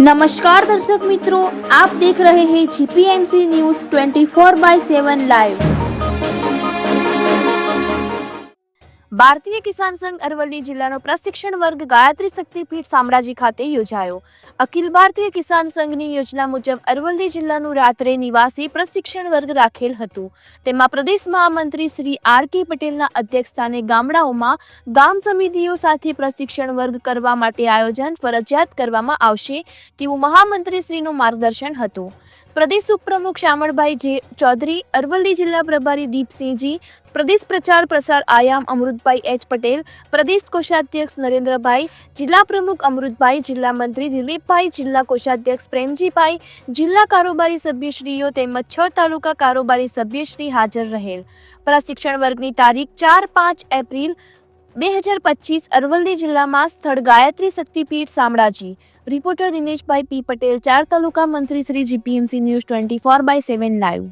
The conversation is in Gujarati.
નમસ્કાર દર્શક મિત્રો આપ દેખ રહે હૈ જીપીએમસી ન્યૂઝ 24 બાય 7 લાઈવ ભારતીય કિસાન સંઘ અરવલ્લી જિલ્લાનો પ્રશિક્ષણ વર્ગ ગાયત્રી શક્તિપીઠ શામળાજી ખાતે યોજાયો. અખિલ ભારતીય કિસાન સંઘની યોજના મુજબ અરવલ્લી જિલ્લાનું રાત્રે નિવાસી પ્રશિક્ષણ વર્ગ રાખેલ હતું. તેમાં પ્રદેશ મહામંત્રી શ્રી આર કે પટેલના અધ્યક્ષસ્થાને ગામડાઓમાં ગામ સમિતિઓ સાથે પ્રશિક્ષણ વર્ગ કરવા માટે આયોજન ફરજિયાત કરવામાં આવશે તેવું મહામંત્રી શ્રીનું માર્ગદર્શન હતું. પ્રદેશ ઉપપ્રમુખ શ્યામળભાઈ જે ચૌધરી, અરવલ્લી જિલ્લા પ્રભારી દીપસિંહજી, પ્રદેશ પ્રચાર પ્રસાર આયામ અમૃતભાઈ એચ પટેલ, પ્રદેશ કોષાધ્યક્ષ નરેન્દ્રભાઈ, જિલ્લા પ્રમુખ અમૃતભાઈ, જિલ્લા મંત્રી દિલીપભાઈ, જિલ્લા કોષાધ્યક્ષ પ્રેમજીભાઈ, જિલ્લા કારોબારી સભ્યશ્રીઓ તેમજ છ તાલુકા કારોબારી સભ્યશ્રી હાજર રહેલ. પ્રશિક્ષણ વર્ગની તારીખ ચાર પાંચ એપ્રિલ બે હજાર પચીસ અરવલ્લી જિલ્લામાં સ્થળ ગાયત્રી શક્તિપીઠ શામળાજી. રિપોર્ટર દિનેશભાઈ પી પટેલ, ચાર તાલુકા મંત્રી Shri GPMC news twenty four by seven live.